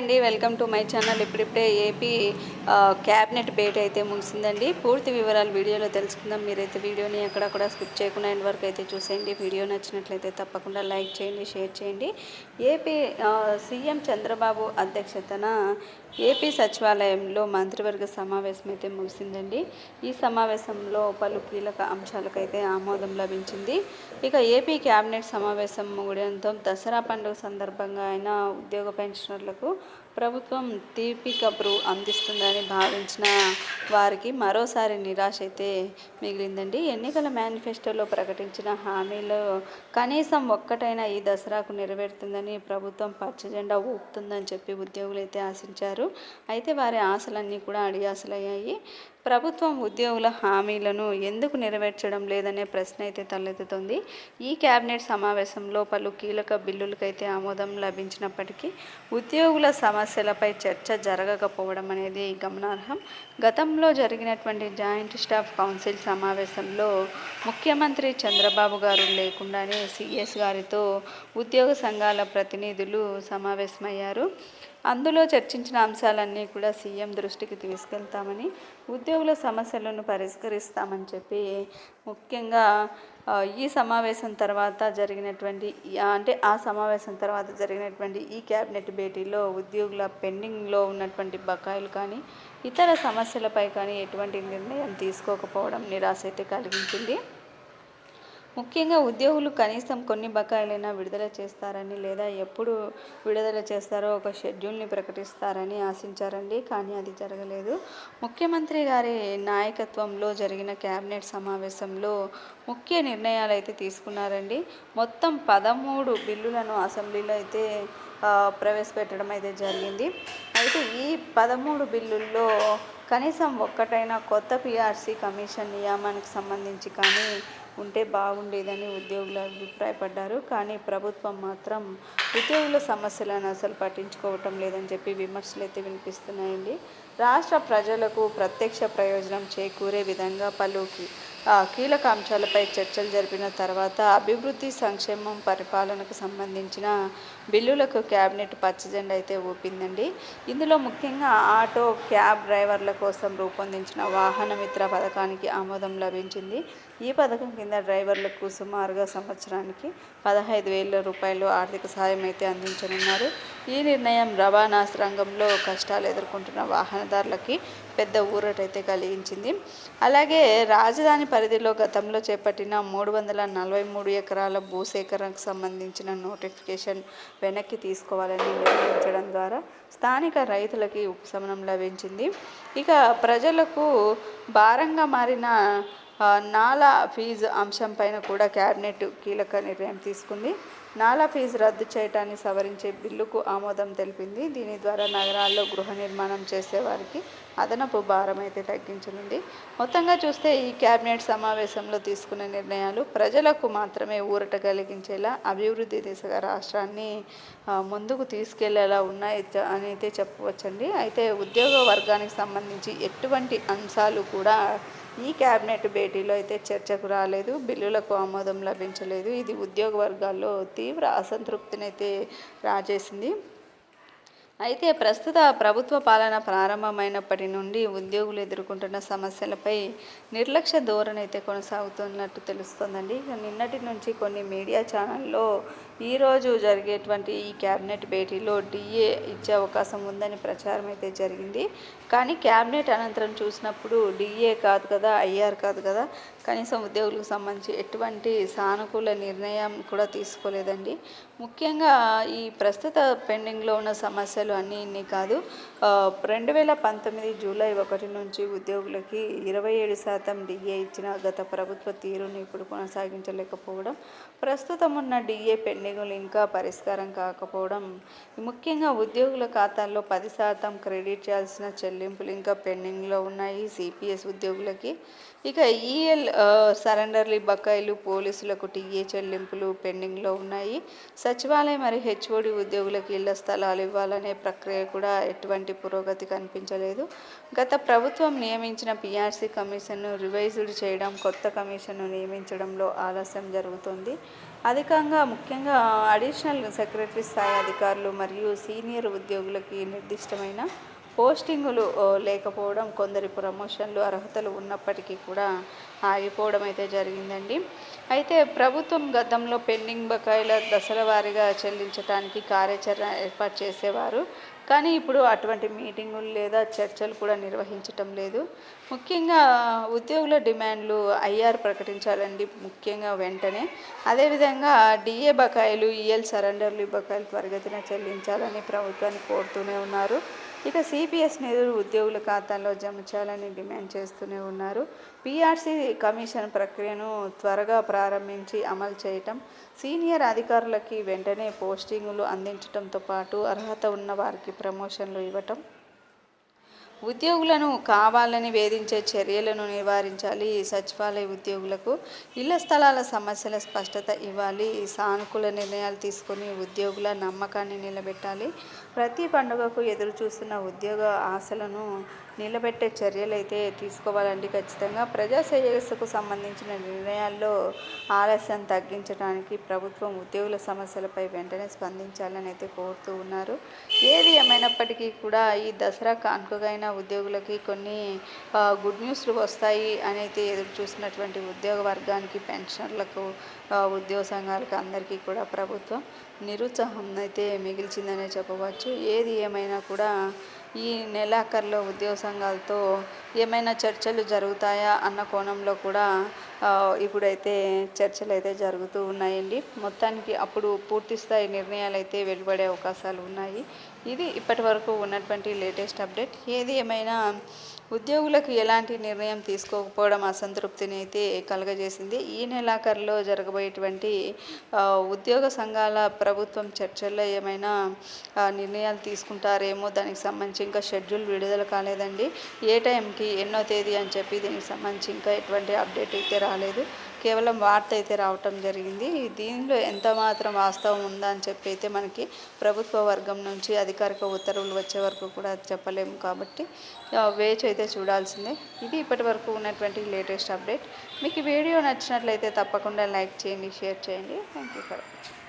అండి. Welcome to my channel. ఇప్పుడిప్పుడే AP cabinet భేటీ అయితే ముగిసిందండి. పూర్తి వివరాలు వీడియోలో తెలుసుకుందాం. మీరైతే వీడియోని ఎక్కడక్కడ స్కిప్ చేయకుండా ఎండ్ వరకు అయితే చూసేయండి. వీడియో నచ్చినట్లయితే తప్పకుండా లైక్ చేయండి షేర్ చేయండి. ఏపీ సీఎం చంద్రబాబు అధ్యక్షతన ఏపీ సచివాలయంలో మంత్రివర్గ సమావేశం అయితే ముగిసిందండి. ఈ సమావేశంలో పలు కీలక అంశాలకైతే ఆమోదం లభించింది. ఇక ఏపీ క్యాబినెట్ సమావేశం ముగియడంతో దసరా పండుగ సందర్భంగా ఆయన ఉద్యోగ పెన్షనర్లకు ప్రభుత్వం తీపి కబురు అందిస్తుందని భావించిన వారికి మరోసారి నిరాశ అయితే మిగిలిందండి. ఎన్నికల మేనిఫెస్టోలో ప్రకటించిన హామీలో కనీసం ఒక్కటైనా ఈ దసరాకు నెరవేరుతుందని ప్రభుత్వం పచ్చజెండా ఊపుతుందని చెప్పి ఉద్యోగులు అయితే ఆశించారు. అయితే వారి ఆశలన్నీ కూడా అడియాసలయ్యాయి ప్రభుత్వం ఉద్యోగుల హామీలను ఎందుకు నెరవేర్చడం లేదనే ప్రశ్న అయితే తలెత్తుతుంది. ఈ కేబినెట్ సమావేశంలో పలు కీలక బిల్లులకైతే ఆమోదం లభించినప్పటికీ ఉద్యోగుల సమస్యలపై చర్చ జరగకపోవడం అనేది గమనార్హం. గతంలో జరిగినటువంటి జాయింట్ స్టాఫ్ కౌన్సిల్ సమావేశంలో ముఖ్యమంత్రి చంద్రబాబు గారు లేకుండానే సిఎస్ గారితో ఉద్యోగ సంఘాల ప్రతినిధులు సమావేశమయ్యారు. అందులో చర్చించిన అంశాలన్నీ కూడా సీఎం దృష్టికి తీసుకెళ్తామని ఉద్యోగుల సమస్యలను పరిష్కరిస్తామని చెప్పి ముఖ్యంగా ఈ సమావేశం తర్వాత జరిగినటువంటి అంటే ఆ సమావేశం తర్వాత జరిగినటువంటి ఈ క్యాబినెట్ భేటీలో ఉద్యోగుల పెండింగ్లో ఉన్నటువంటి బకాయిలు కానీ ఇతర సమస్యలపై కానీ ఎటువంటి నిర్ణయం తీసుకోకపోవడం నిరాశ అయితే కలిగించింది. ముఖ్యంగా ఉద్యోగులు కనీసం కొన్ని బకాయిలైనా విడుదల చేస్తారని లేదా ఎప్పుడు విడుదల చేస్తారో ఒక షెడ్యూల్ని ప్రకటిస్తారని ఆశించారండి కానీ అది జరగలేదు. ముఖ్యమంత్రి గారి నాయకత్వంలో జరిగిన కేబినెట్ సమావేశంలో ముఖ్య నిర్ణయాలు అయితే తీసుకున్నారండి. మొత్తం పదమూడు బిల్లులను అసెంబ్లీలో అయితే ప్రవేశపెట్టడం అయితే జరిగింది. అయితే ఈ పదమూడు బిల్లుల్లో కనీసం ఒక్కటైనా కొత్త పిఆర్సీ కమిషన్ నియామానికి సంబంధించి కానీ ఉంటే బాగుండేదని ఉద్యోగులు అభిప్రాయపడ్డారు. కానీ ప్రభుత్వం మాత్రం ఉద్యోగుల సమస్యలను అసలు పట్టించుకోవటం లేదని చెప్పి విమర్శలు అయితే వినిపిస్తున్నాయండి. రాష్ట్ర ప్రజలకు ప్రత్యక్ష ప్రయోజనం చేకూరే విధంగా పలుకి కీలక అంశాలపై చర్చలు జరిపిన తర్వాత అభివృద్ధి సంక్షేమం పరిపాలనకు సంబంధించిన బిల్లులకు క్యాబినెట్ పచ్చజెండా అయితే ఊపిందండి. ఇందులో ముఖ్యంగా ఆటో క్యాబ్ డ్రైవర్ల కోసం రూపొందించిన వాహన మిత్ర పథకానికి ఆమోదం లభించింది. ఈ పథకం కింద డ్రైవర్లకు సుమారుగా సంవత్సరానికి పదహైదు వేల రూపాయలు ఆర్థిక సాయం అయితే అందించనున్నారు. ఈ నిర్ణయం రవాణా రంగంలో కష్టాలు ఎదుర్కొంటున్న వాహనదారులకి పెద్ద ఊరటైతే కలిగించింది. అలాగే రాజధాని పరిధిలో గతంలో చేపట్టిన మూడు వందల నలభై మూడు ఎకరాల భూసేకరణకు సంబంధించిన నోటిఫికేషన్ వెనక్కి తీసుకోవాలని నిర్ణయించడం ద్వారా స్థానిక రైతులకి ఉపశమనం లభించింది. ఇక ప్రజలకు భారంగా మారిన నాలా ఫీజు అంశం పైన కూడా క్యాబినెట్ కీలక నిర్ణయం తీసుకుంది. నాలా ఫీజు రద్దు చేయటాన్ని సవరించే బిల్లుకు ఆమోదం తెలిపింది. దీని ద్వారా నగరాల్లో గృహ నిర్మాణం చేసేవారికి అదనపు భారం అయితే తగ్గించనుంది. మొత్తంగా చూస్తే ఈ కేబినెట్ సమావేశంలో తీసుకున్న నిర్ణయాలు ప్రజలకు మాత్రమే ఊరట కలిగించేలా అభివృద్ధి దిశగా రాష్ట్రాన్ని ముందుకు తీసుకెళ్ళేలా ఉన్నాయి అని అయితే చెప్పవచ్చండి. అయితే ఉద్యోగ వర్గానికి సంబంధించి ఎటువంటి అంశాలు కూడా ఈ కేబినెట్ భేటీలో అయితే చర్చకు రాలేదు బిల్లులకు ఆమోదం లభించలేదు. ఇది ఉద్యోగ వర్గాల్లో తీవ్ర అసంతృప్తిని అయితే రాజేసింది. అయితే ప్రస్తుత ప్రభుత్వ పాలన ప్రారంభమైనప్పటి నుండి ఉద్యోగులు ఎదుర్కొంటున్న సమస్యలపై నిర్లక్ష్య ధోరణి అయితే కొనసాగుతున్నట్టు తెలుస్తోందండి. నిన్నటి నుంచి కొన్ని మీడియా ఛానల్లో ఈరోజు జరిగేటువంటి ఈ క్యాబినెట్ భేటీలో డిఏ ఇచ్చే అవకాశం ఉందని ప్రచారం అయితే జరిగింది. కానీ క్యాబినెట్ అనంతరం చూసినప్పుడు డిఏ కాదు కదా ఐఆర్ కాదు కదా కనీసం ఉద్యోగులకు సంబంధించి ఎటువంటి సానుకూల నిర్ణయం కూడా తీసుకోలేదండి. ముఖ్యంగా ఈ ప్రస్తుత పెండింగ్లో ఉన్న సమస్యలు అన్నీ ఇన్ని కాదు. రెండు వేల పంతొమ్మిది జూలై ఒకటి నుంచి ఉద్యోగులకి ఇరవై ఏడు శాతం డిఏ ఇచ్చిన గత ప్రభుత్వ తీరుని ఇప్పుడు కొనసాగించలేకపోవడం ప్రస్తుతం ఉన్న డిఏ పెండింగ్ పెండింగులు ఇంకా పరిష్కారం కాకపోవడం ముఖ్యంగా ఉద్యోగుల ఖాతాల్లో పది శాతం క్రెడిట్ చేయాల్సిన చెల్లింపులు ఇంకా పెండింగ్లో ఉన్నాయి. సిపిఎస్ ఉద్యోగులకి ఇక ఈఎల్ సరెండర్లీ బకాయిలు పోలీసులకు టీఏ చెల్లింపులు పెండింగ్లో ఉన్నాయి. సచివాలయం మరియు హెచ్ఓడి ఉద్యోగులకు ఇళ్ళ స్థలాలు ఇవ్వాలనే ప్రక్రియ కూడా ఎటువంటి పురోగతి కనిపించలేదు. గత ప్రభుత్వం నియమించిన పిఆర్సీ కమిషన్ను రివైజ్డ్ చేయడం కొత్త కమిషన్ను నియమించడంలో ఆలస్యం జరుగుతుంది. అధికంగా ముఖ్యంగా అడిషనల్ సెక్రటరీ స్థాయి అధికారులు మరియు సీనియర్ ఉద్యోగులకి నిర్దిష్టమైన పోస్టింగులు లేకపోవడం కొందరి ప్రమోషన్లు అర్హతలు ఉన్నప్పటికీ కూడా ఆగిపోవడం అయితే జరిగిందండి. అయితే ప్రభుత్వం గతంలో పెండింగ్ బకాయిల దశల వారీగా చెల్లించడానికి కార్యాచరణ ఏర్పాటు చేసేవారు. కానీ ఇప్పుడు అటువంటి మీటింగులు లేదా చర్చలు కూడా నిర్వహించటం లేదు. ముఖ్యంగా ఉద్యోగుల డిమాండ్లు ఐఆర్ ప్రకటించాలండి ముఖ్యంగా వెంటనే. అదేవిధంగా డిఏ బకాయిలు ఈఎల్ సరెండర్లు బకాయిలు త్వరగతిన చెల్లించాలని ప్రభుత్వాన్ని కోరుతూనే ఉన్నారు. ఇక సిపిఎస్ నిధులు ఉద్యోగుల ఖాతాల్లో జమ చేయాలని డిమాండ్ చేస్తూనే ఉన్నారు. పిఆర్సీ కమిషన్ ప్రక్రియను త్వరగా ప్రారంభించి అమలు చేయటం సీనియర్ అధికారులకి వెంటనే పోస్టింగులు అందించడంతో పాటు అర్హత ఉన్న వారికి ప్రమోషన్లు ఇవ్వటం ఉద్యోగులను కావాలని వేధించే చర్యలను నివారించాలి. సచివాలయ ఉద్యోగులకు ఇళ్ళ స్థలాల సమస్యల స్పష్టత ఇవ్వాలి. సానుకూల నిర్ణయాలు తీసుకొని ఉద్యోగుల నమ్మకాన్ని నిలబెట్టాలి. ప్రతి పండుగకు ఎదురు చూస్తున్న ఉద్యోగ ఆశలను నిలబెట్టే చర్యలు అయితే తీసుకోవాలండి ఖచ్చితంగా. ప్రజా శ్రేయస్సుకు సంబంధించిన నిర్ణయాల్లో ఆలస్యం తగ్గించడానికి ప్రభుత్వం ఉద్యోగుల సమస్యలపై వెంటనే స్పందించాలని అయితే కోరుతూ ఉన్నారు. ఏది ఏమైనప్పటికీ కూడా ఈ దసరా కానుకగైన ఉద్యోగులకి కొన్ని గుడ్ న్యూస్లు వస్తాయి అని అయితే ఎదురు చూసినటువంటి ఉద్యోగ వర్గానికి పెన్షన్లకు ఉద్యోగ సంఘాలకు అందరికీ కూడా ప్రభుత్వం నిరుత్సాహం అయితే మిగిల్చిందనే చెప్పవచ్చు. ఏది ఏమైనా కూడా ఈ నెలాఖరులో ఉద్యోగ సంఘాలతో ఏమైనా చర్చలు జరుగుతాయా అన్న కోణంలో కూడా ఇప్పుడైతే చర్చలు అయితే జరుగుతూ ఉన్నాయండి. మొత్తానికి అప్పుడు పూర్తి స్థాయి నిర్ణయాలు అయితే వెలువడే అవకాశాలు ఉన్నాయి. ఇది ఇప్పటి వరకు ఉన్నటువంటి లేటెస్ట్ అప్డేట్. ఏది ఏమైనా ఉద్యోగులకు ఎలాంటి నిర్ణయం తీసుకోకపోవడం అసంతృప్తిని అయితే కలుగజేసింది. ఈ నెలాఖరులో జరగబోయేటువంటి ఉద్యోగ సంఘాల ప్రభుత్వం చర్చల్లో ఏమైనా నిర్ణయాలు తీసుకుంటారేమో దానికి సంబంధించి ఇంకా షెడ్యూల్ విడుదల కాలేదండి. ఏ టైంకి ఎన్నో తేదీ అని చెప్పి దీనికి సంబంధించి ఇంకా ఎటువంటి అప్డేట్ అయితే రాలేదు. కేవలం వార్త అయితే రావటం జరిగింది. దీనిలో ఎంత మాత్రం వాస్తవం ఉందా అని చెప్పి అయితే మనకి ప్రభుత్వ వర్గం నుంచి అధికారిక ఉత్తర్వులు వచ్చే వరకు కూడా చెప్పలేము కాబట్టి వేచి అయితే చూడాల్సిందే. ఇది ఇప్పటి వరకు ఉన్నటువంటి లేటెస్ట్ అప్డేట్. మీకు ఈ వీడియో నచ్చినట్లయితే తప్పకుండా లైక్ చేయండి షేర్ చేయండి. Thank you for watching